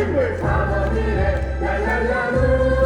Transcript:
인물 사범이네. 랄랄라루